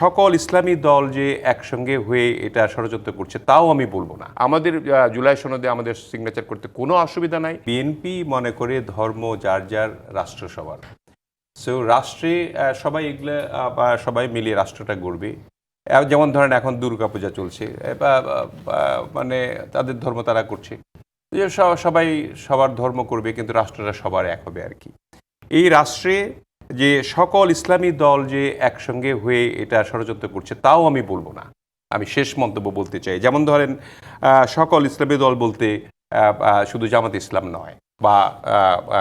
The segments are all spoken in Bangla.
সকল ইসলামী দল যে একসঙ্গে হয়ে এটা ষড়যন্ত্র করছে তাও আমি বলব না। আমাদের জুলাই সনদে আমাদের সিগনেচার করতে কোনো অসুবিধা নাই। বিএনপি মনে করে ধর্ম যার যার রাষ্ট্র সবার। সো রাষ্ট্রে সবাই এগুলো সবাই মিলিয়ে রাষ্ট্রটা গড়বে। যেমন ধরেন এখন দুর্গাপূজা চলছে বা- বা- বা- মানে তাদের ধর্ম তারা করছে। সবাই সবার ধর্ম করবে কিন্তু রাষ্ট্রটা সবার এক হবে আর কি। এই রাষ্ট্রে যে সকল ইসলামী দল যে একসঙ্গে হয়ে এটা ষড়যন্ত্র করছে তাও আমি বলব না। আমি শেষ মন্তব্য বলতে চাই। যেমন ধরেন সকল ইসলামী দল বলতে শুধু জামাত ইসলাম নয় বা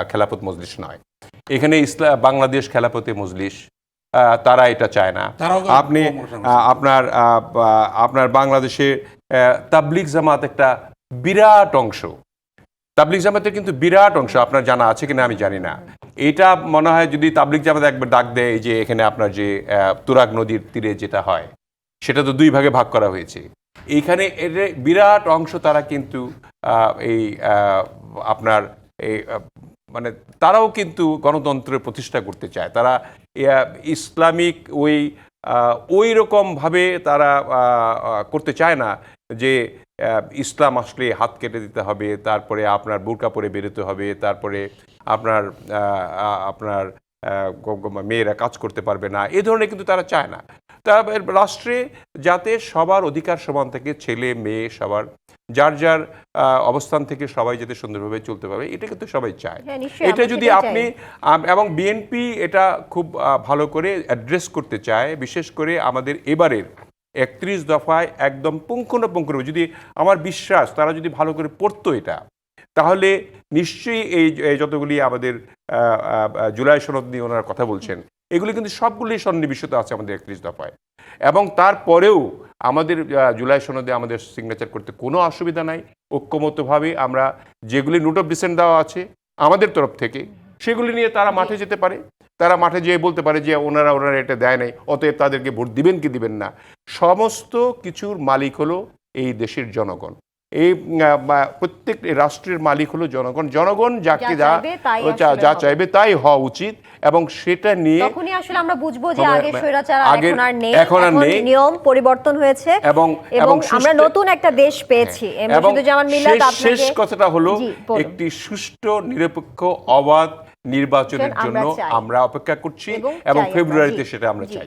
খেলাফত মজলিস নয়। এখানে ইসলাম বাংলাদেশ খেলাফতে মজলিস তারা এটা চায় না। আপনি আপনার আপনার বাংলাদেশে আহ, তাবলিগ জামাত একটা বিরাট অংশ তাবলিগ জামাতের কিন্তু বিরাট অংশ, আপনার জানা আছে কিনা আমি জানি না। এটা মনে হয় যদি তাবলিগ জামাত একবার ডাক দেয় যে এখানে আপনার যে তুরাগ নদীর তীরে যেটা হয়, সেটা তো দুই ভাগে ভাগ করা হয়েছে। এইখানে এর বিরাট অংশ তারা কিন্তু এই আপনার এই মানে তারাও কিন্তু গণতন্ত্রের প্রতিষ্ঠা করতে চায়। তারা ইসলামিক ওই ওই রকমভাবে তারা করতে চায় না যে ইসলাম আসলে হাত কেটে দিতে হবে তারপরে আপনার বোরকা পরে বেরোতে হবে তারপরে আপনার আপনার মেয়েরা কাজ করতে পারবে না এ ধরনের কিন্তু তারা চায় না। তা রাষ্ট্রে যাতে সবার অধিকার সমান থাকে ছেলে মেয়ে সবার যার যার অবস্থান থেকে সবাই যাতে সুন্দরভাবে চলতে পারবে এটা কিন্তু সবাই চায়। হ্যাঁ, এটা যদি আপনি এবং বিএনপি এটা খুব ভালো করে অ্যাড্রেস করতে চায় বিশেষ করে আমাদের এবারের একত্রিশ দফায় একদম পুঙ্খানুপুঙ্খভাবে যদি আমার বিশ্বাস, তারা যদি ভালো করে পড়তো এটা, তাহলে নিশ্চয়ই এই যতগুলি আমাদের জুলাই সনদ নিয়ে ওনারা কথা বলছেন, এগুলি কিন্তু সবগুলি সন্নিবেশিত আছে আমাদের একত্রিশ দফায়। এবং তারপরেও আমাদের জুলাই সনদে আমাদের সিগনেচার করতে কোনো অসুবিধা নাই। ঐক্যমতভাবে আমরা যেগুলি নোট অফ ডিসেন্ট দেওয়া আছে আমাদের তরফ থেকে, সেগুলি নিয়ে তারা মাঠে যেতে পারে। তারা মাঠে যেয়ে বলতে পারে যে ওনারা ওনারা এটা দেয় নাই অতএব তাদেরকে ভোট দিবেন কি দিবেন না। সমস্ত কিছুর মালিক হলো এই দেশের জনগণ। এই প্রত্যেক রাষ্ট্রের মালিক হলো জনগণ। জনগণ যাকে যা যা চাইবে তাই হওয়া উচিত এবং সেটা নিয়ে তখনই আসলে আমরা বুঝব যে আগে স্বৈরাচার এখন আর নেই। এখন আর নেই। নিয়ম পরিবর্তন হয়েছে এবং এবং আমরা নতুন একটা দেশ পেয়েছি। এম এবং শেষ কথাটা হলো একটি সুষ্ঠু নিরপেক্ষ অবাধ নির্বাচনের জন্য আমরা অপেক্ষা করছি এবং ফেব্রুয়ারিতে সেটা আমরা চাই।